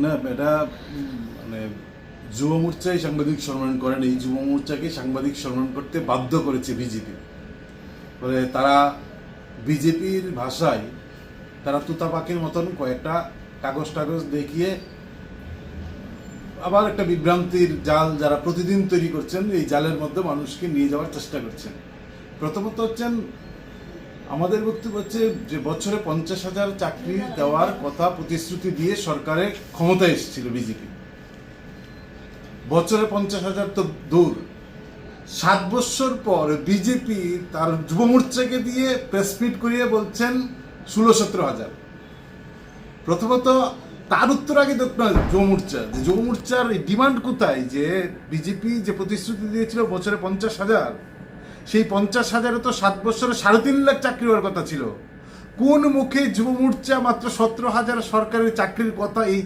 না, এটা মানে যুব মোর্চাই সাংবাদিক সম্মান করেন। এই যুব মোর্চাকে সাংবাদিক সম্মান করতে বাধ্য করেছে বিজেপি। ফলে তারা বিজেপির ভাষায় তারা তুতা মতন কয়েকটা কাগজ টাগজ দেখিয়ে আবার একটা বিভ্রান্তির জাল যারা প্রতিদিন তৈরি করছেন, এই জালের মধ্যে মানুষকে নিয়ে যাওয়ার চেষ্টা করছেন। প্রথমত হচ্ছেন আমাদের বক্তব্য হচ্ছে যে বছরে পঞ্চাশ হাজার চাকরি দেওয়ার কথা প্রতিশ্রুতি দিয়ে সরকারের ক্ষমতায় এসেছিল বিজেপি। বছরে পঞ্চাশ হাজার তো দূর। সাত বছর পর বিজেপি তার যুব মোর্চাকে দিয়ে প্রেস মিট করিয়ে বলছেন ষোলো সতেরো হাজার। প্রথমত তার উত্তর আগে দেখতে হবে যুব মোর্চা। যে যুব মোর্চার ডিমান্ড কোথায়? যে বিজেপি যে প্রতিশ্রুতি দিয়েছিল বছরে পঞ্চাশ হাজার সেই পঞ্চাশ হাজারে তো সাত বছরে সাড়ে তিন লাখ চাকরি হওয়ার কথা ছিল। কোন মুখে যুব মোর্চা মাত্র সতেরো হাজার সরকারি চাকরির কথা এই